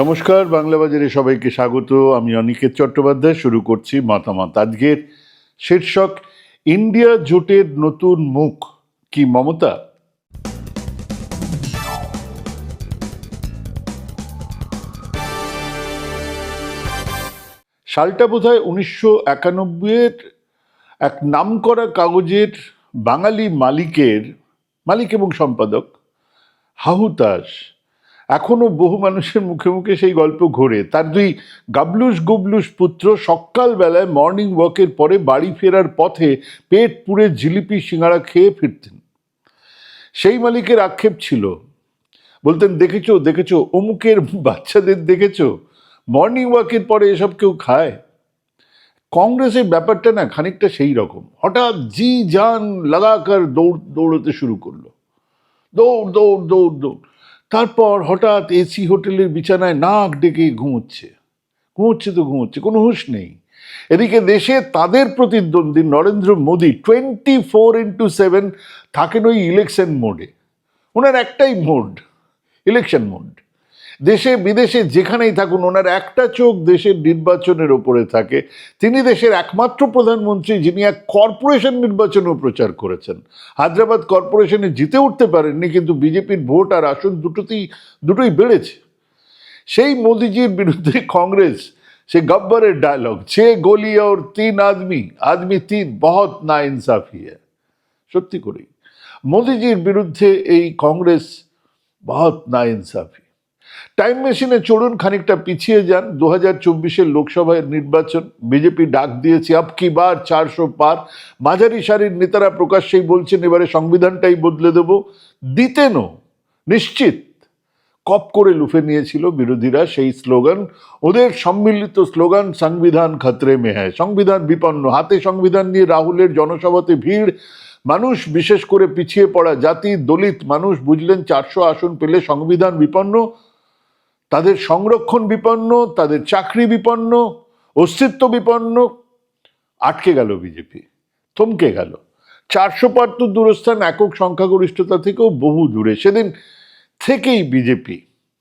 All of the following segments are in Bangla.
নমস্কার, বাংলা বাজারে সবাইকে স্বাগত। আমি অনিকেত চট্টোপাধ্যায়, শুরু করছি মতামত। আজকের শীর্ষক, ইন্ডিয়া জোটের নতুন মুখ কি মমতা? সালটা বোধ হয় উনিশশো একানব্বইয়ের এক নামকরা কাগজের বাঙালি মালিকের, মালিক এবং সম্পাদক হাহুতাস এখনও বহু মানুষের মুখে মুখে সেই গল্প ঘোরে। তার দুই গাবলুস গুবলুস পুত্র সকালবেলায় মর্নিং ওয়াকের পরে বাড়ি ফেরার পথে পেট পুড়ে জিলিপি সিঙ্গারা খেয়ে ফিরতেন। সেই মালিকের আক্ষেপ ছিল। বলতেন, দেখেছ দেখেছ, অমুকের বাচ্চাদের দেখেছ? মর্নিং ওয়াকের পরে এসব কেউ খায়? কংগ্রেসের ব্যাপারটা না খানিকটা সেই রকম। হঠাৎ জি জান লাগাকার দৌড়, দৌড়তে শুরু করল। দৌড় দৌড় দৌড় দৌড়। তারপর হঠাৎ এসি হোটেলের বিছানায় নাক ডেকে ঘুমোচ্ছে। ঘুমোচ্ছে তো ঘুমোচ্ছে, কোনো হুঁশ নেই। এদিকে দেশে তাদের প্রতিদ্বন্দ্বী Narendra Modi twenty four into seven থাকেন ওই ইলেকশন মোডে ওনার একটাই মোড ইলেকশন মোড দেশে, বিদেশে যেখানেই থাকুন, ওনার একটা চোখ দেশের নির্বাচনের ওপরে থাকে। তিনি দেশের একমাত্র প্রধানমন্ত্রী, যিনি এক কর্পোরেশন নির্বাচনেও প্রচার করেছেন। হায়দ্রাবাদ কর্পোরেশনে জিতে উঠতে পারেননি, কিন্তু বিজেপির ভোট আর আসন দুটোতেই, দুটোই বেড়েছে। সেই মোদিজির বিরুদ্ধে কংগ্রেস, সে গব্বরের ডায়লগ ছে গোলি और তিন আদমি আদমি তিন, বহুত না ইনসাফি সত্যি করেই। মোদিজির বিরুদ্ধে এই কংগ্রেস বহুত না ইনসাফি টাইম মেশিনে চড়ুন, খানিকটা পিছিয়ে যান। দু হাজার চব্বিশের লোকসভার নির্বাচন, বিজেপি ডাক দিয়েছে, আপ কি বার, চারশো পার। মাঝারি সারির নেতারা প্রকাশ্যেই বলছেন, এবারে সংবিধানটাই বদলে দেব। দিতেনও নিশ্চিত। কপ করে লুফে নিয়েছিল বিরোধীরা সেই স্লোগান। ওদের সম্মিলিত স্লোগান, সংবিধান খতরে মে হ্যায়। সংবিধান বিপন্ন, হাতে সংবিধান নিয়ে রাহুলের জনসভাতে ভিড়। মানুষ, বিশেষ করে পিছিয়ে পড়া জাতি, দলিত মানুষ, বুঝলেন, চারশো আসন পেলে সংবিধান বিপন্ন। তাদের সংরক্ষণ বিপন্ন, তাদের চাকরি বিপন্ন, অস্তিত্ব বিপন্ন, আটকে গেল বিজেপি, থমকে গেল। চারশো তো দূরস্থান একক সংখ্যাগরিষ্ঠতা থেকেও বহু দূরে। সেদিন থেকেই বিজেপি,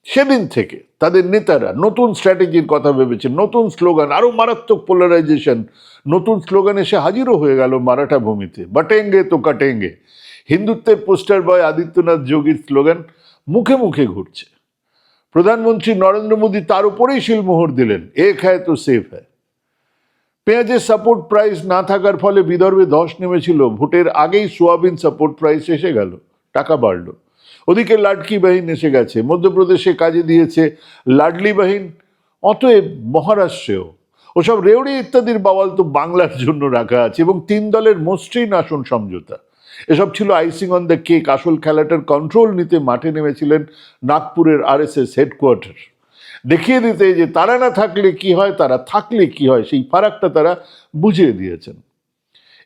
সেদিন থেকে তাদের নেতারা নতুন স্ট্র্যাটেজির কথা ভেবেছে, নতুন স্লোগান, আরও মারাত্মক পোলারাইজেশন, নতুন স্লোগান এসে হাজিরও হয়ে গেল মারাঠা ভূমিতে। বাটেঙ্গে তো কাটেঙ্গে, হিন্দুত্বের পোস্টার বয় আদিত্যনাথ যোগীর স্লোগান মুখে মুখে ঘুরছে। প্রধানমন্ত্রী নরেন্দ্র মোদী তার উপরেই শিলমোহর দিলেন। এক হ্যায় তো সেফ হ্যায়। পেঁয়াজের সাপোর্ট প্রাইস না থাকার ফলে বিদর্ভে ধস নেমেছিল। ভোটের আগেই সোয়াবিন সাপোর্ট প্রাইস এসে গেল। টাকা বাড়লো। ওদিকে লাডকি বাহিন এসে গেছে। মধ্যপ্রদেশে কাজে দিয়েছে লাডলি বাহিন। অতএব মহারাষ্ট্রেও। ওসব রেওড়ি ইত্যাদির বাওয়াল তো বাংলার জন্য রাখা আছে এবং তিন দলের মসৃণ আসন সমঝোতা। এসব ছিল আইসিং অন দ্য কেক আসল খেলাটার কন্ট্রোল নিতে মাঠে নেমেছিলেন নাগপুরের আরএসএস হেডকোয়ার্টার দেখিয়ে দিতে যে তারা না থাকলে কি হয়, তারা থাকলে কি হয়, সেই ফারাকটা তারা বুঝিয়ে দিয়েছেন।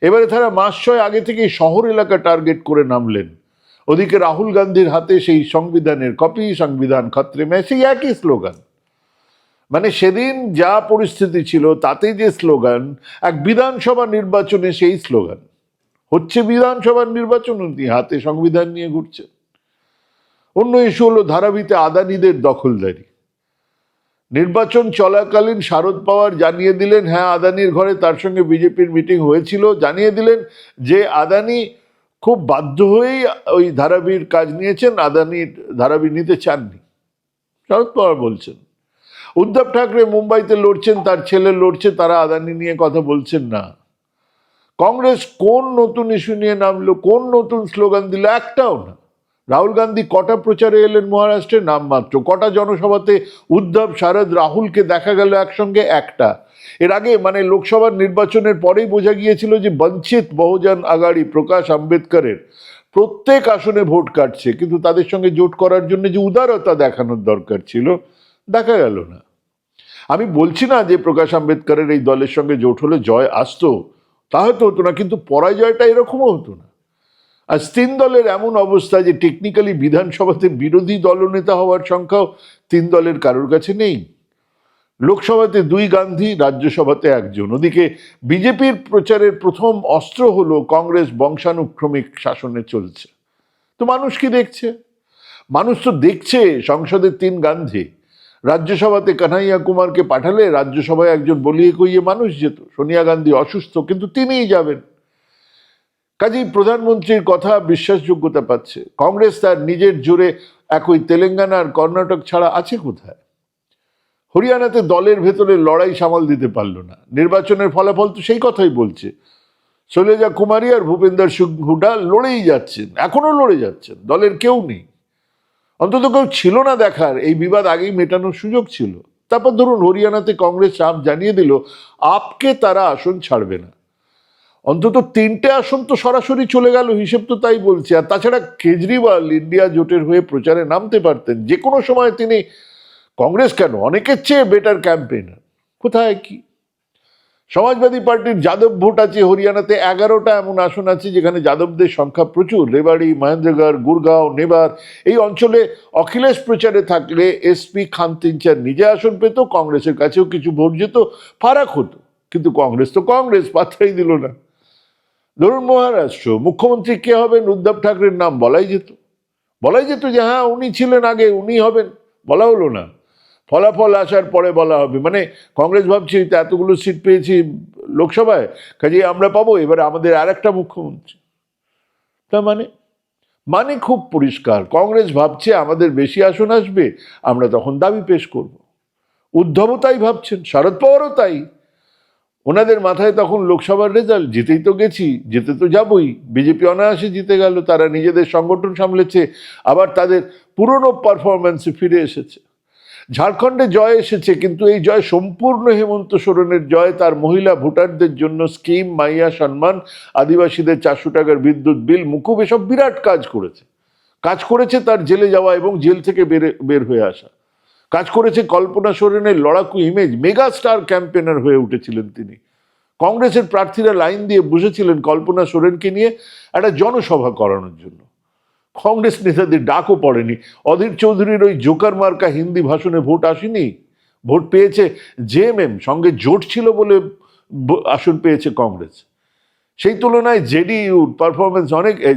এবারে তারা মাস ছয় আগে থেকেই শহর এলাকা টার্গেট করে নামলেন। ওদিকে রাহুল গান্ধীর হাতে সেই সংবিধানের কপি সংবিধান খত্রে মে সেই একই স্লোগান। মানে সেদিন যা পরিস্থিতি ছিল, তাতে যে স্লোগান, এক বিধানসভা নির্বাচনে সেই স্লোগান। হচ্ছে বিধানসভার নির্বাচন, উনি হাতে সংবিধান নিয়ে ঘুরছেন। অন্য ইস্যু হলো ধারাবিতে আদানিদের দখলদারি। নির্বাচন চলাকালীন শারদ পাওয়ার জানিয়ে দিলেন হ্যাঁ আদানির ঘরে তার সঙ্গে বিজেপির মিটিং হয়েছিল। জানিয়ে দিলেন যে আদানি খুব বাধ্য হয়েই ওই ধারাবির কাজ নিয়েছেন আদানির ধারাবি নিতে চাননি। শরদ পাওয়ার বলছেন, উদ্ধব ঠাকরে মুম্বাইতে লড়ছেন, তার ছেলে লড়ছে, তারা আদানি নিয়ে কথা বলছেন না। কংগ্রেস কোন নতুন ইস্যু নিয়ে নামলো, কোন নতুন স্লোগান দিল, একটাও না। রাহুল গান্ধী কটা প্রচারে এলেন মহারাষ্ট্রে? নামমাত্র কটা জনসভাতে উদ্ধব, শারদ, রাহুলকে দেখা গেল একসঙ্গে? একটা। এর আগে মানে লোকসভার নির্বাচনের পরেই বোঝা গিয়েছিল যে বঞ্চিত বহুজন আগাড়ি প্রকাশ আম্বেদকরের। প্রত্যেক আসনে ভোট কাটছে, কিন্তু তাদের সঙ্গে জোট করার জন্য যে উদারতা দেখানোর দরকার ছিল, দেখা গেল না। আমি বলছি না যে প্রকাশ আম্বেদকরের এই দলের সঙ্গে জোট হলে জয় আসতো। তা হয়তো হতো না, কিন্তু পরাজয়টা এরকমও হতো না। আর তিন দলের এমন অবস্থা যে টেকনিক্যালি বিধানসভাতে বিরোধী দলনেতা হওয়ার সংখ্যাও তিন দলের কারোর কাছে নেই। লোকসভাতে দুই, গান্ধী, রাজ্যসভাতে একজন। ওদিকে বিজেপির প্রচারের প্রথম অস্ত্র হলো কংগ্রেস বংশানুক্রমিক শাসনে চলছে। তো মানুষ কি দেখছে? মানুষ তো দেখছে সংসদের তিন, গান্ধী। রাজ্যসভাতে কানাইয়া কুমারকে পাঠালে রাজ্যসভায় একজন বলিয়ে কইয়ে মানুষ যেত। সোনিয়া গান্ধী অসুস্থ, কিন্তু তিনিই যাবেন। কাজেই প্রধানমন্ত্রীর কথা বিশ্বাসযোগ্যতা পাচ্ছে। কংগ্রেস তার নিজের জোরে একই তেলেঙ্গানা আর কর্ণাটক ছাড়া আছে কোথায়? হরিয়ানাতে দলের ভেতরে লড়াই সামাল দিতে পারল না। নির্বাচনের ফলাফল তো সেই কথাই বলছে। শৈলজা কুমারী আর ভূপেন্দ্র সিং হুডা লড়েই যাচ্ছেন, এখনও লড়ে যাচ্ছেন, দলের কেউ নেই। অন্তত কেউ ছিল না দেখার, এই বিবাদ আগেই মেটানোর সুযোগ ছিল। তারপর ধরুন হরিয়ানাতে কংগ্রেস চাপ জানিয়ে দিল, আপকে তারা আসন ছাড়বে না। অন্তত তিনটে আসন তো সরাসরি চলে গেল, হিসেব তো তাই বলছে। আর তাছাড়া কেজরিওয়াল ইন্ডিয়া জোটের হয়ে প্রচারে নামতে পারতেন, যে কোনো সময় তিনি, কংগ্রেস কেন? অনেকের চেয়ে বেটার ক্যাম্পেইনার কোথায় কি সমাজবাদী পার্টির যাদব ভোট আছে হরিয়ানাতে, এগারোটা এমন আসন আছে যেখানে যাদবদের সংখ্যা প্রচুর। রেবাড়ি, মহেন্দ্রগড়, গুরগাঁও, নেবার, এই অঞ্চলে অখিলেশ প্রচারে থাকলে এসপি খান তিনচার নিজে আসন পেত, কংগ্রেসের কাছেও কিছু ভোট যেত, ফারাক হতো। কিন্তু কংগ্রেস তো কংগ্রেস, পাত্তাই দিল না। ধরুন মহারাষ্ট্র, মুখ্যমন্ত্রী কে হবেন? উদ্ধব ঠাকরের নাম বলাই যেত। বলাই যেত যে হ্যাঁ উনি ছিলেন আগে, উনি হবেন। বলা হলো না। ফলাফল আসার পরে বলা হবে। মানে কংগ্রেস ভাবছি তো এতগুলো সিট পেয়েছি লোকসভায়, কাজেই আমরা পাবো। এবার আমাদের আর একটা মুখ্যমন্ত্রী। তার মানে মানে খুব পরিষ্কার। কংগ্রেস ভাবছে আমাদের বেশি আসন আসবে, আমরা তখন দাবি পেশ করব। উদ্ধবও তাই ভাবছেন, শরদ পাওয়ারও তাই। ওনাদের মাথায় তখন লোকসভার রেজাল্ট জিতেই তো গেছি যেতে তো যাবই। বিজেপি অনায়াসে জিতে গেল, তারা নিজেদের সংগঠন সামলেছে, আবার তাদের পুরনো পারফরমেন্সে ফিরে এসেছে। ঝাড়খণ্ডে জয় এসেছে, কিন্তু এই জয় সম্পূর্ণ হেমন্ত সোরেনের জয়। তার মহিলা ভোটারদের জন্য স্কিম, মাইয়া সম্মান, আদিবাসীদের চারশো টাকার বিদ্যুৎ বিল, মুকুব, এসব বিরাট কাজ করেছে। কাজ করেছে তার জেলে যাওয়া এবং জেল থেকে বেরে বের হয়ে আসা। কাজ করেছে কল্পনা সোরেনের লড়াকু ইমেজ। মেগা স্টার ক্যাম্পেনার হয়ে উঠেছিলেন তিনি। কংগ্রেসের প্রার্থীরা লাইন দিয়ে বসেছিলেন কল্পনা সোরেনকে নিয়ে একটা জনসভা করানোর জন্য। কংগ্রেস নেতাদের ডাকও পড়েনি। অধীর চৌধুরীর ওই জোকার মার্কা হিন্দি ভাষণে ভোট আসেনি? ভোট পেয়েছে জেএমএম সঙ্গে জোট ছিল বলে আসন পেয়েছে কংগ্রেস। সেই তুলনায় জেডিইউর পারফরমেন্স অনেক আর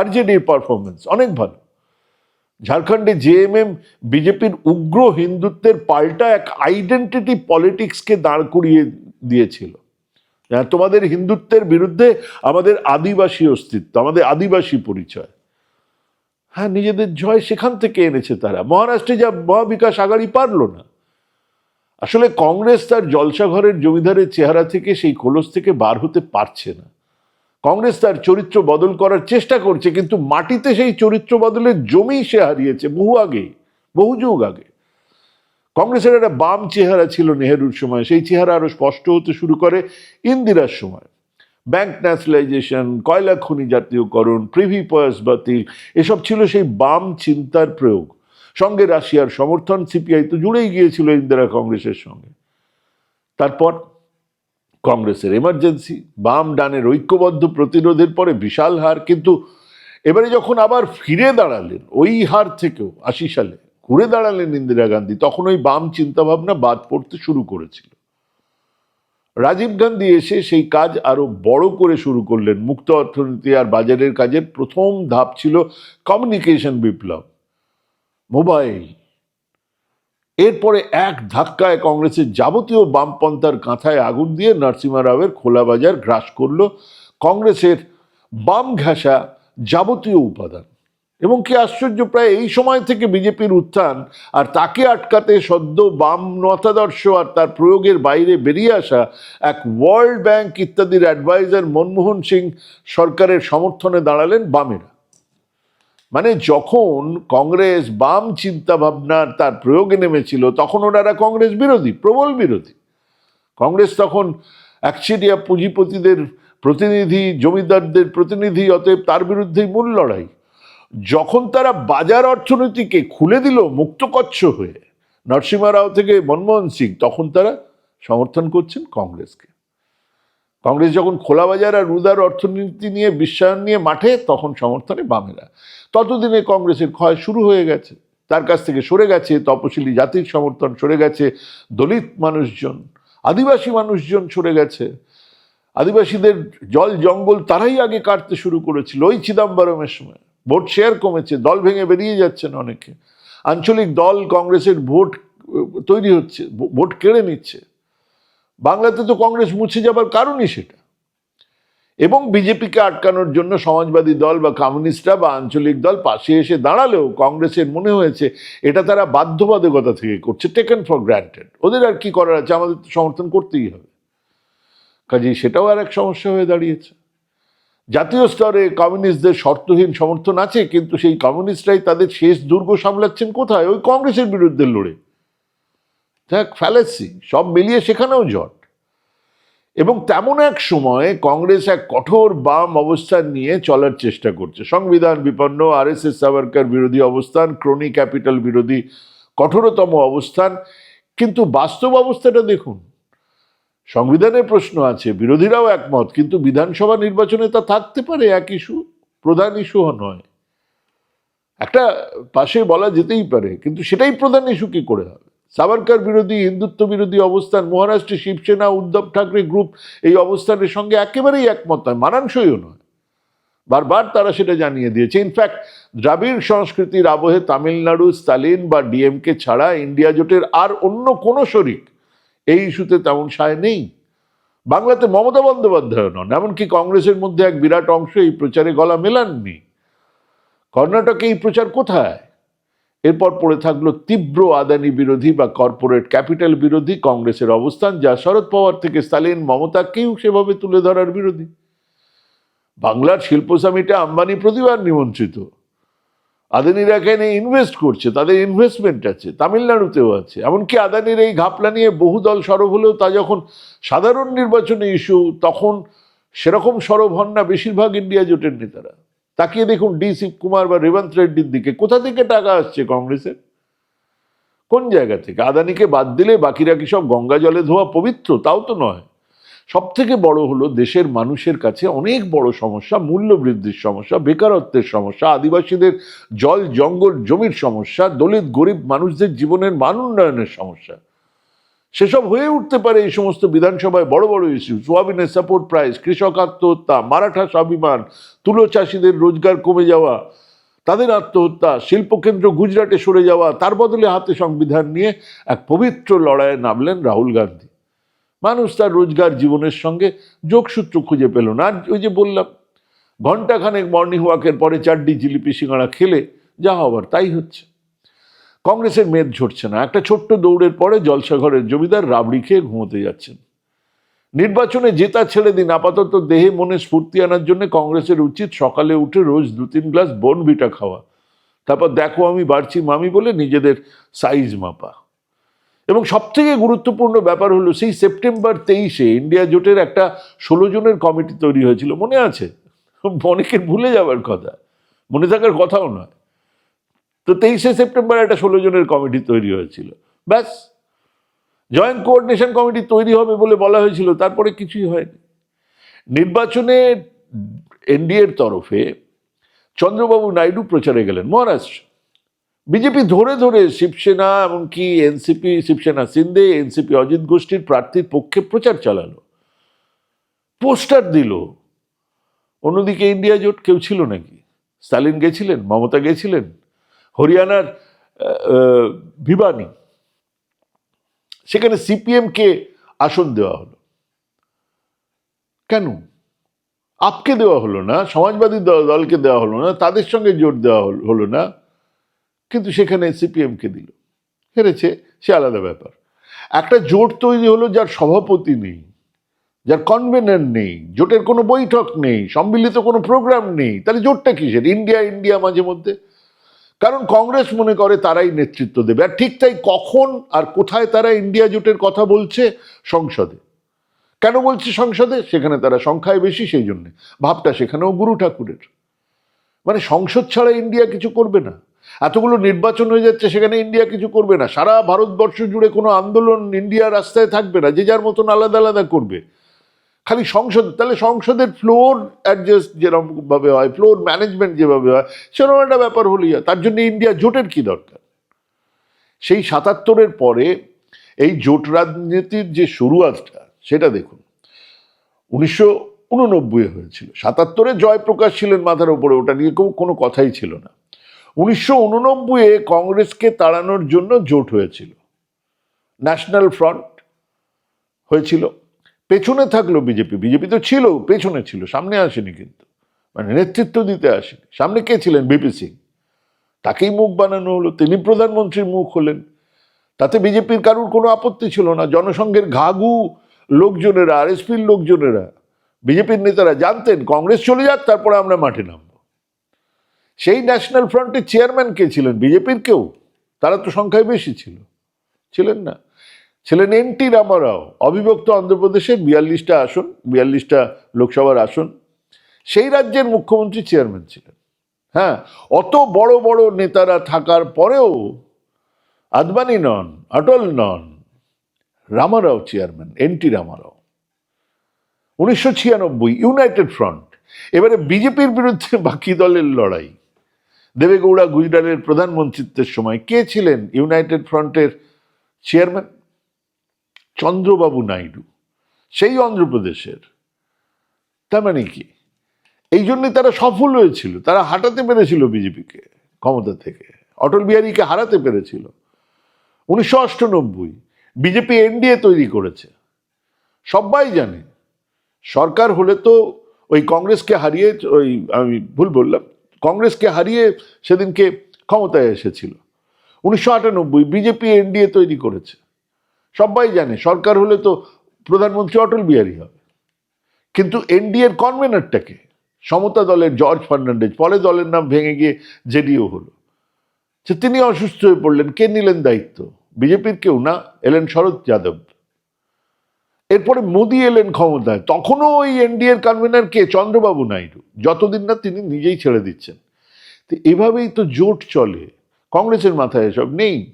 আরজেডির পারফরমেন্স অনেক ভালো। ঝাড়খণ্ডে জেএমএম বিজেপির উগ্র হিন্দুত্বের পাল্টা এক আইডেন্টিটি পলিটিক্সকে দাঁড় করিয়ে দিয়েছিল। হ্যাঁ, তোমাদের হিন্দুত্বের বিরুদ্ধে আমাদের আদিবাসী অস্তিত্ব আমাদের আদিবাসী পরিচয়। হ্যাঁ নিজেদের জয় সেখান থেকে এনেছে তারা। মহারাষ্ট্রে যা মহাবিকাশ আগাড়ি পারল না। আসলে কংগ্রেস তার জলসাঘরের জমিদারের চেহারা থেকে সেই খোলস থেকে বার হতে পারছে না। কংগ্রেস তার চরিত্র বদল করার চেষ্টা করছে, কিন্তু মাটিতে সেই চরিত্র বদলের জমি সে হারিয়েছে বহু আগে, বহু যুগ আগে। কংগ্রেসের একটা বাম চেহারা ছিল নেহেরুর সময়, সেই চেহারা আরও স্পষ্ট হতে শুরু করে ইন্দিরার সময়। ব্যাংক ন্যাশনালাইজেশন, কয়লা খনি জাতীয়করণ প্রিভি পয়াস বাতিল, এসব ছিল সেই বাম চিন্তার প্রয়োগ। সঙ্গে রাশিয়ার সমর্থন সিপিআই তো জুড়েই গিয়েছিল ইন্দিরা কংগ্রেসের সঙ্গে। তারপর কংগ্রেসের এমার্জেন্সি, বাম ডানের ঐক্যবদ্ধ প্রতিরোধের পরে বিশাল হার, কিন্তু এবারে যখন আবার ফিরে দাঁড়ালেন, ওই হার থেকেও আশি সালে ঘুরে দাঁড়ালেন ইন্দিরা গান্ধী, তখন ওই বাম চিন্তাভাবনা বাদ পড়তে শুরু করেছিল। রাজীব গান্ধী এসে সেই কাজ আরও বড় করে শুরু করলেন। মুক্ত অর্থনীতি আর বাজারের কাজের প্রথম ধাপ ছিল কমিউনিকেশন বিপ্লব। মোবাইল। এরপরে এক ধাক্কায় কংগ্রেসের যাবতীয় বামপন্থার কাঁথায় আগুন দিয়ে নরসিমা রাওয়ের খোলা বাজার গ্রাস করল। কংগ্রেসের বাম ঘেঁষা যাবতীয় উপাদান। এবং কি আশ্চর্য, প্রায় এই সময় থেকে বিজেপির উত্থান, আর তাকে আটকাতে সদ্য বাম মতাদর্শ আর তার প্রয়োগের বাইরে বেরিয়ে আসা এক ওয়ার্ল্ড ব্যাংক ইত্যাদির অ্যাডভাইজার মনমোহন সিং সরকারের সমর্থনে দাঁড়ালেন বামেরা। মানে যখন কংগ্রেস বাম চিন্তা ভাবনার তার প্রয়োগে নেমেছিল, তখন ওনারা কংগ্রেস বিরোধী, প্রবল বিরোধী। কংগ্রেস তখন একচেটিয়া পুঁজিপতিদের প্রতিনিধি, জমিদারদের প্রতিনিধি, অতএব তার বিরুদ্ধেই মূল লড়াই। যখন তারা বাজার অর্থনীতিকে খুলে দিল মুক্তকচ্ছ হয়ে নরসিমা রাও থেকে মনমোহন সিং, তখন তারা সমর্থন করছেন কংগ্রেসকে। কংগ্রেস যখন খোলা বাজার আর উদার অর্থনীতি নিয়ে বিশ্বায়ন নিয়ে মাঠে, তখন সমর্থনে বামেরা। ততদিনে কংগ্রেসের ক্ষয় শুরু হয়ে গেছে। তার কাছ থেকে সরে গেছে, তপশিলি জাতির সমর্থন সরে গেছে, দলিত মানুষজন, আদিবাসী মানুষজন সরে গেছে। আদিবাসীদের জল জঙ্গল তারাই আগে কাটতে শুরু করেছিল ওই চিদাম্বরমের সময়। ভোট শেয়ার কমেছে, দল ভেঙে বেরিয়ে যাচ্ছেন অনেকে। আঞ্চলিক দল কংগ্রেসের ভোট তৈরি হচ্ছে ভোট কেড়ে নিচ্ছে। বাংলাতে তো কংগ্রেস মুছে যাবার কারণই সেটা। এবং বিজেপিকে আটকানোর জন্য সমাজবাদী দল বা কমিউনিস্টরা বা আঞ্চলিক দল পাশে এসে দাঁড়ালেও কংগ্রেসের মনে হয়েছে, এটা তারা বাধ্যবাধকতা থেকে করছে টেকেন ফর গ্রান্টেড ওদের আর কি করার আছে? আমাদের সমর্থন করতেই হবে। কাজেই সেটাও আর এক সমস্যা হয়ে দাঁড়িয়েছে। জাতীয় স্তরে কমিউনিস্টদের শর্তহীন সমর্থন আছে, কিন্তু সেই কমিউনিস্টরাই তাদের শেষ দুর্গ সামলাচ্ছেন কোথায়? ওই কংগ্রেসের বিরুদ্ধে লড়ে। দেখ, ফ্যালেসি, সব মিলিয়ে সেখানেও জট। এবং তেমন এক সময়ে কংগ্রেস এক কঠোর বাম অবস্থান নিয়ে চলার চেষ্টা করছে। সংবিধান বিপন্ন আর এস এস সাভারকার বিরোধী অবস্থান, ক্রোনি ক্যাপিটাল বিরোধী কঠোরতম অবস্থান। কিন্তু বাস্তব অবস্থাটা দেখুন সংবিধানের প্রশ্ন আছে, বিরোধীরাও একমত, কিন্তু বিধানসভা নির্বাচনে তা থাকতে পারে, এক ইস্যু, প্রধান ইস্যু নয়। একটা পাশে বলা যেতেই পারে, কিন্তু সেটাই প্রধান ইস্যু কি করে হবে? সাভারকার বিরোধী, হিন্দুত্ব বিরোধী অবস্থান, মহারাষ্ট্রে শিবসেনা, উদ্ধব ঠাকরে গ্রুপ, এই অবস্থানের সঙ্গে একেবারেই একমত নয়, মানানসইও নয়। বারবার তারা সেটা জানিয়ে দিয়েছে। ইনফ্যাক্ট দ্রাবিড় সংস্কৃতির আবহে তামিলনাড়ু, স্টালিন বা ডিএমকে ছাড়া ইন্ডিয়া জোটের আর অন্য কোনো শরিক এই ইস্যুতে তেমন সায় নেই। বাংলাতে মমতা বন্দ্যোপাধ্যায় নন, এমনকি কংগ্রেসের মধ্যে এক বিরাট অংশ এই প্রচারে গলা মেলাননি। কর্ণাটকে এই প্রচার কোথায়? এরপর পড়ে থাকল তীব্র আদানি বিরোধী বা কর্পোরেট ক্যাপিটাল বিরোধী কংগ্রেসের অবস্থান, যা শরদ পাওয়ার থেকে স্টালিন মমতাকেও সেভাবে তুলে ধরার বিরোধী। বাংলার শিল্প সামিটে আম্বানি প্রতিবার নিমন্ত্রিত। আদানিরা এখানে ইনভেস্ট করছে, তাদের ইনভেস্টমেন্ট আছে, তামিলনাড়ুতেও আছে। এমনকি আদানির এই ঘাপলা নিয়ে বহু দল সরব হলেও তা যখন সাধারণ নির্বাচনে ইস্যু তখন সেরকম সরব হন না বেশিরভাগ ইন্ডিয়া জোটের নেতারা। তাকিয়ে দেখুন ডি শিবকুমার বা রেবন্ত রেড্ডির দিকে। কোথা থেকে টাকা আসছে কংগ্রেসের? কোন জায়গা থেকে? আদানিকে বাদ দিলে বাকিরা কি সব গঙ্গা জলে ধোয়া পবিত্র? তাও তো নয়। সব থেকে বড় হলো দেশের মানুষের কাছে অনেক বড় সমস্যা মূল্য বৃদ্ধির সমস্যা, বেকারত্বের সমস্যা, আদিবাসীদের জল, জঙ্গল, জমির সমস্যা, দলিত, গরিব মানুষদের জীবনের মান উন্নয়নের সমস্যা। সেসব হয়ে উঠতে পারে এই সমস্ত বিধানসভায় বড় বড় ইস্যু, সোয়াবিনের সাপোর্ট প্রাইস কৃষক আত্মহত্যা, মারাঠা স্বাভিমান, তুলো চাষিদের রোজগার কমে যাওয়া, তাদের আত্মহত্যা, শিল্পকেন্দ্র গুজরাটে সরে যাওয়া, তার বদলে হাতে সংবিধান নিয়ে এক পবিত্র লড়াইয়ে নামলেন রাহুল গান্ধী। মানুষ তার রোজগার জীবনের সঙ্গে যোগসূত্র খুঁজে পেল না। আর ওই যে বললাম ঘন্টাখানেক মর্নিং ওয়াকের পরে চারটি জিলিপি সিঙ্গাড়া খেলে যা হবার তাই হচ্ছে। কংগ্রেসের মেদ ঝরছে না। একটা ছোট্ট দৌড়ের পরে জলসাঘরের জমিদার রাবড়ি খেয়ে ঘুমোতে যাচ্ছেন। নির্বাচনে জেতা ছেড়ে দিন, আপাতত দেহে মনে স্ফূর্তি আনার জন্য কংগ্রেসের উচিত সকালে উঠে রোজ দু তিন গ্লাস বনভিটা খাওয়া। তারপর দেখো আমি বাড়ছি মামি বলে নিজেদের সাইজ মাপা। এবং সবথেকে গুরুত্বপূর্ণ ব্যাপার হলো, সেই সেপ্টেম্বর তেইশে ইন্ডিয়া জোটের একটা ষোলো জনের কমিটি তৈরি হয়েছিল, মনে আছে? অনেকের ভুলে যাবার কথা, মনে থাকার কথাও নয়। তো তেইশে সেপ্টেম্বর একটা ষোলো জনের কমিটি তৈরি হয়েছিল, ব্যাস। জয়েন্ট কোঅর্ডিনেশন কমিটি তৈরি হবে বলে বলা হয়েছিল, তারপরে কিছুই হয়নি। নির্বাচনে এনডিএর তরফে চন্দ্রবাবু নাইডু প্রচারে গেলেন, মহারাষ্ট্র। বিজেপি ধরে ধরে শিবসেনা, এমনকি এনসিপি, শিবসেনা সিন্দে, এনসিপি অজিত গোষ্ঠীর প্রার্থীর পক্ষে প্রচার চালালো, পোস্টার দিল। অন্যদিকে ইন্ডিয়া জোট কেউ ছিল নাকি? স্টালিন গেছিলেন, মমতা গেছিলেন, হরিয়ানার ভিবানি। সেখানে সিপিএমকে আসন দেওয়া হলো। কেন? আপকে দেওয়া হলো না? সমাজবাদী দল- দলকে দেওয়া হলো না? তাদের সঙ্গে জোট দেওয়া হলো না? কিন্তু সেখানে সিপিএমকে দিল। হেরেছে, সে আলাদা ব্যাপার। একটা জোট তৈরি হলো যার সভাপতি নেই, যার কনভেনার নেই, জোটের কোনো বৈঠক নেই, সম্মিলিত কোনো প্রোগ্রাম নেই। তাহলে জোটটা কিসের? ইন্ডিয়া ইন্ডিয়া মাঝে মধ্যে। কারণ কংগ্রেস মনে করে তারাই নেতৃত্ব দেবে। আর ঠিক তাই কখন আর কোথায় তারা ইন্ডিয়া জোটের কথা বলছে? সংসদে। কেন বলছে সংসদে? সেখানে তারা সংখ্যায় বেশি, সেই জন্যে। ভাবটা সেখানেও গুরু ঠাকুরের। মানে সংসদ ছাড়া ইন্ডিয়া কিছু করবে না। এতগুলো নির্বাচন হয়ে যাচ্ছে, সেখানে ইন্ডিয়া কিছু করবে না। সারা ভারতবর্ষ জুড়ে কোনো আন্দোলন ইন্ডিয়া রাস্তায় থাকবে না, যে যার মতন আলাদা আলাদা করবে। খালি সংসদ, তাহলে সংসদের ফ্লোর অ্যাডজাস্ট যেরকম ভাবে হয় ফ্লোর ম্যানেজমেন্ট যেভাবে হয়, সেরকম একটা ব্যাপার হলেই হয়। তার জন্য ইন্ডিয়া জোটের কি দরকার? সেই সাতাত্তরের পরে এই জোট রাজনীতির যে শুরুয়াতটা, সেটা দেখুন। উনিশশো উননব্বই হয়েছিল। সাতাত্তরে জয়প্রকাশ ছিলেন মাথার উপরে, ওটা নিয়ে কোনো কথাই ছিল না। উনিশশো উননব্বইয়ে কংগ্রেসকে তাড়ানোর জন্য জোট হয়েছিল। ন্যাশনাল ফ্রন্ট হয়েছিল। পেছনে থাকল বিজেপি। বিজেপি তো ছিল, পেছনে ছিল, সামনে আসেনি কিন্তু। মানে নেতৃত্ব দিতে আসেনি। সামনে কে ছিলেন? বিপি সিং। তাকেই মুখ বানানো হলো। তিনি প্রধানমন্ত্রীর মুখ হলেন। তাতে বিজেপির কারুর কোনো আপত্তি ছিল না। জনসংঘের ঘাগু লোকজনেরা আরএসপির লোকজনেরা, বিজেপির নেতারা জানতেন, কংগ্রেস চলে যাক, তারপরে আমরা মাঠে নামবো। সেই ন্যাশনাল ফ্রন্টের চেয়ারম্যান কে ছিলেন? বিজেপির কেউ? তারা তো সংখ্যায় বেশি ছিল। ছিলেন না। ছিলেন এন টি রামারাও অবিভক্ত অন্ধ্রপ্রদেশের বিয়াল্লিশটা আসন, বিয়াল্লিশটা লোকসভার আসন। সেই রাজ্যের মুখ্যমন্ত্রী চেয়ারম্যান ছিলেন। হ্যাঁ অত বড় বড় নেতারা থাকার পরেও আদবানি নন অটল নন Rama Rao chairman N T Rama Rao উনিশশো ছিয়ানব্বই ইউনাইটেড ফ্রন্ট এবারে বিজেপির বিরুদ্ধে বাকি দলের লড়াই। দেবেগৌড়া গুজরাটের প্রধানমন্ত্রিত্বের সময় কে ছিলেন ইউনাইটেড ফ্রন্টের চেয়ারম্যান? চন্দ্রবাবু নাইডু। সেই অন্ধ্রপ্রদেশের। তার মানে কি? এই জন্যই তারা সফল হয়েছিল। তারা হাঁটাতে পেরেছিল বিজেপিকে ক্ষমতা থেকে। অটল বিহারীকে হারাতে পেরেছিল। উনিশশো অষ্টানব্বই বিজেপি এনডিএ তৈরি করেছে। সবাই জানে। সরকার হলে তো ওই কংগ্রেসকে হারিয়ে ওই আমি ভুল বললাম কংগ্রেসকে হারিয়ে সেদিনকে ক্ষমতায় এসেছিল। উনিশশো আটানব্বই বিজেপি এনডিএ তৈরি করেছে। সবাই জানে সরকার হলে তো প্রধানমন্ত্রী অটল বিহারী হবে। কিন্তু এনডিএর কনভেনারটাকে সমতা দলের জর্জ ফার্নান্ডেজ, পরে দলের নাম ভেঙে গিয়ে জেডিও হলো। যে তিনি অসুস্থ হয়ে পড়লেন, কে নিলেন দায়িত্ব? বিজেপির কেউ না এলেন শরৎ যাদব। এরপরে মোদি এলেন ক্ষমতায়, তখনও ওই এনডিএর কনভেনার কে? চন্দ্রবাবু নাইডু। যতদিন না তিনি নিজেই ছেড়ে দিচ্ছেন। তো এভাবেই তো জোট চলে। কংগ্রেসের মাথায় এসব নেই।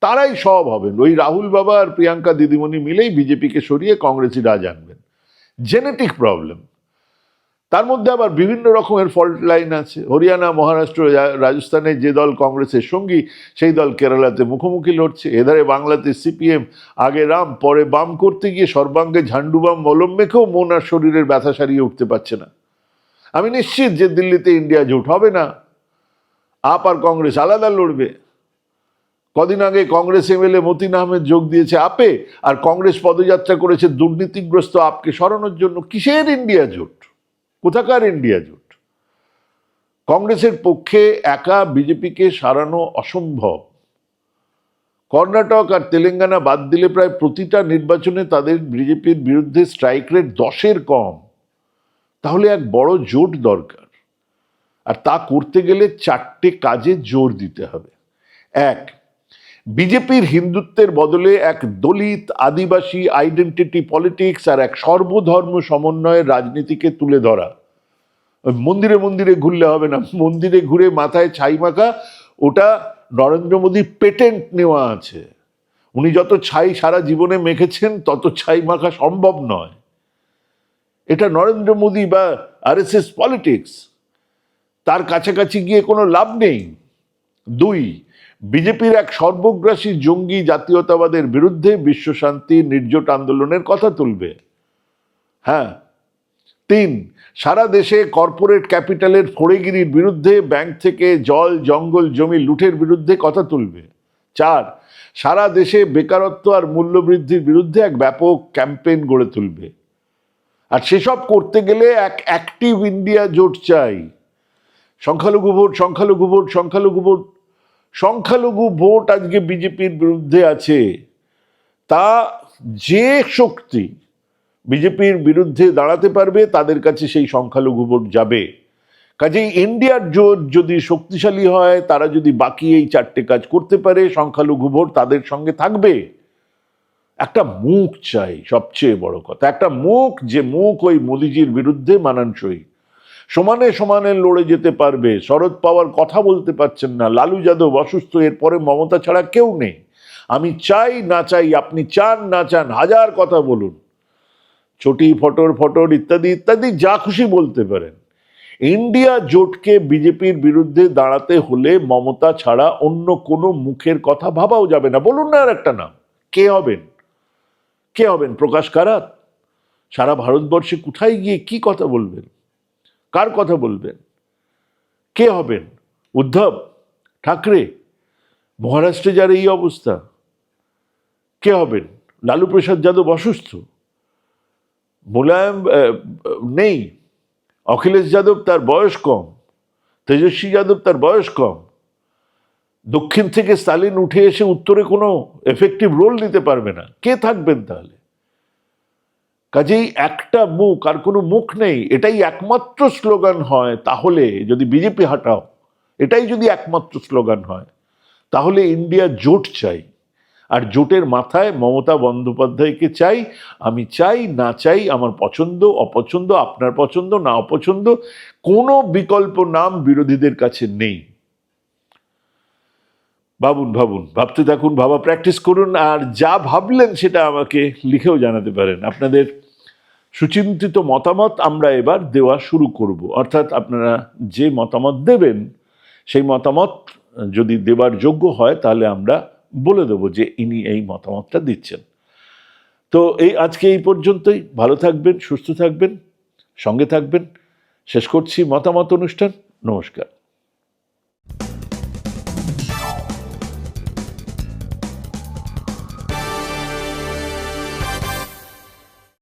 তারাই সব হবেন। ওই রাহুল বাবা আর প্রিয়াঙ্কা দিদিমণি মিলেই বিজেপিকে সরিয়ে কংগ্রেসই রাজ আনবেন। জেনেটিক প্রবলেম তার মধ্যে আবার বিভিন্ন রকমের ফল্ট লাইন আছে। হরিয়ানা, মহারাষ্ট্র রাজস্থানে যে দল কংগ্রেসের সঙ্গী, সেই দল কেরালাতে মুখোমুখি লড়ছে। এধারে বাংলাতে সিপিএম, আগে রাম, পরে বাম করতে গিয়ে সর্বাঙ্গে ঝান্ডুবাম, মলম মেখেও মন আর শরীরের ব্যথা সারিয়ে উঠতে পারছে না। আমি নিশ্চিত যে দিল্লিতে ইন্ডিয়া জোট হবে না। আপ আর কংগ্রেস আলাদা লড়বে। কদিন আগে কংগ্রেস এমএলএ মতিন আহমেদ যোগ দিয়েছে আপে, আর কংগ্রেস পদযাত্রা করেছে দুর্নীতিগ্রস্ত আপকে সরানোর জন্য। কিসের ইন্ডিয়া জোট? কোথাকার ইন্ডিয়া জোট? কংগ্রেসের পক্ষে একা বিজেপিকে সারানো অসম্ভব। কর্ণাটক আর তেলেঙ্গানা বাদ দিলে প্রায় প্রতিটা নির্বাচনে তাদের বিজেপির বিরুদ্ধে স্ট্রাইক রেট দশের কম। তাহলে এক বড় জোট দরকার। আর তা করতে গেলে চারটে কাজে জোর দিতে হবে। এক বিজেপির হিন্দুত্বের বদলে এক দলিত আদিবাসী আইডেন্টিটি পলিটিক্স আর এক সর্বধর্ম সমন্বয়ের রাজনীতিকে তুলে ধরা। মন্দিরে মন্দিরে ঘুরলে হবে না, মন্দিরে ঘুরে মাথায় ছাই মাখা, ওটা নরেন্দ্র মোদী পেটেন্ট নেওয়া আছে। উনি যত ছাই সারা জীবনে মেখেছেন, তত ছাই মাখা সম্ভব নয়। এটা নরেন্দ্র মোদী বা আরএসএস পলিটিক্স তার কাছাকাছি গিয়ে কোনো লাভ নেই। দুই বিজেপির এক সর্বগ্রাসী জঙ্গি জাতীয়তাবাদের বিরুদ্ধে বিশ্বশান্তি নির্জোট আন্দোলনের কথা তুলবে। হ্যাঁ। তিন, সারা দেশে কর্পোরেট ক্যাপিটালের ফড়েগিরির বিরুদ্ধে ব্যাংক থেকে জল, জঙ্গল, জমি লুটের বিরুদ্ধে কথা তুলবে। চার, সারা দেশে বেকারত্ব আর মূল্যবৃদ্ধির বিরুদ্ধে এক ব্যাপক ক্যাম্পেইন গড়ে তুলবে। আর সেসব করতে গেলে এক অ্যাক্টিভ ইন্ডিয়া জোট চাই। সংখ্যালঘু ভোট সংখ্যালঘু ভোট সংখ্যালঘু ভোট সংখ্যালঘু ভোট আজকে বিজেপির বিরুদ্ধে আছে। তা যে শক্তি বিজেপির বিরুদ্ধে দাঁড়াতে পারবে, তাদের কাছে সেই সংখ্যালঘু ভোট যাবে। কাজেই ইন্ডিয়ার জোট যদি শক্তিশালী হয়, তারা যদি বাকি এই চারটে কাজ করতে পারে, সংখ্যালঘু ভোট তাদের সঙ্গে থাকবে। একটা মুখ চাই, সবচেয়ে বড় কথা। একটা মুখ যে মুখ ওই মোদিজির বিরুদ্ধে মানানসই। সমানে সমানে লড়ে যেতে পারবে। শরদ পাওয়ার কথা বলতে পারছেন না। লালু যাদব অসুস্থ, এরপরে মমতা ছাড়া কেউ নেই। আমি চাই না চাই, আপনি চান না চান, হাজার কথা বলুন। ছোটি ফটর ফটর ইত্যাদি ইত্যাদি, যা খুশি বলতে পারেন। ইন্ডিয়া জোটকে বিজেপির বিরুদ্ধে দাঁড়াতে হলে মমতা ছাড়া অন্য কোনো মুখের কথা ভাবাও যাবে না। বলুন না আর একটা নাম। কে হবেন? কে হবেন? প্রকাশ কারাত? সারা ভারতবর্ষে কোথায় গিয়ে কি কথা বলবেন? কার কথা বলবেন? কে হবেন? উদ্ধব? ঠাকরে? মহারাষ্ট্রে যার এই অবস্থা, কে হবেন? লালু প্রসাদ যাদব অসুস্থ? মুলায়ম নেই। অখিলেশ যাদব তার বয়স কম। তেজস্বী যাদব তার বয়স কম। দক্ষিণ থেকে স্টালিন উঠে এসে উত্তরে কোনো এফেক্টিভ রোল নিতে পারবে না। কে থাকবেন তাহলে? কাজেই একটা মুখ আর কোনো মুখ নেই, এটাই একমাত্র স্লোগান হয়, তাহলে যদি বিজেপি হাঁটাও, এটাই যদি একমাত্র স্লোগান হয়, তাহলে ইন্ডিয়া জোট চাই। আর জোটের মাথায় মমতা বন্দ্যোপাধ্যায়কে চাই, আমি চাই, না চাই, আমার পছন্দ, অপছন্দ, আপনার পছন্দ, না অপছন্দ, কোনো বিকল্প নাম বিরোধীদের কাছে নেই। ভাবুন ভাবুন, ভাবতে থাকুন, ভাবা প্র্যাকটিস করুন আর যা ভাবলেন সেটা আমাকে লিখেও জানাতে পারেন। আপনাদের সুচিন্তিত মতামত আমরা এবার দেওয়া শুরু করব। অর্থাৎ আপনারা যে মতামত দেবেন, সেই মতামত যদি দেবার যোগ্য হয় তাহলে আমরা বলে দেবো যে ইনি এই মতামতটা দিচ্ছেন। তো এই আজকে এই পর্যন্তই। ভালো থাকবেন, সুস্থ থাকবেন, সঙ্গে থাকবেন। শেষ করছি মতামত অনুষ্ঠান। নমস্কার।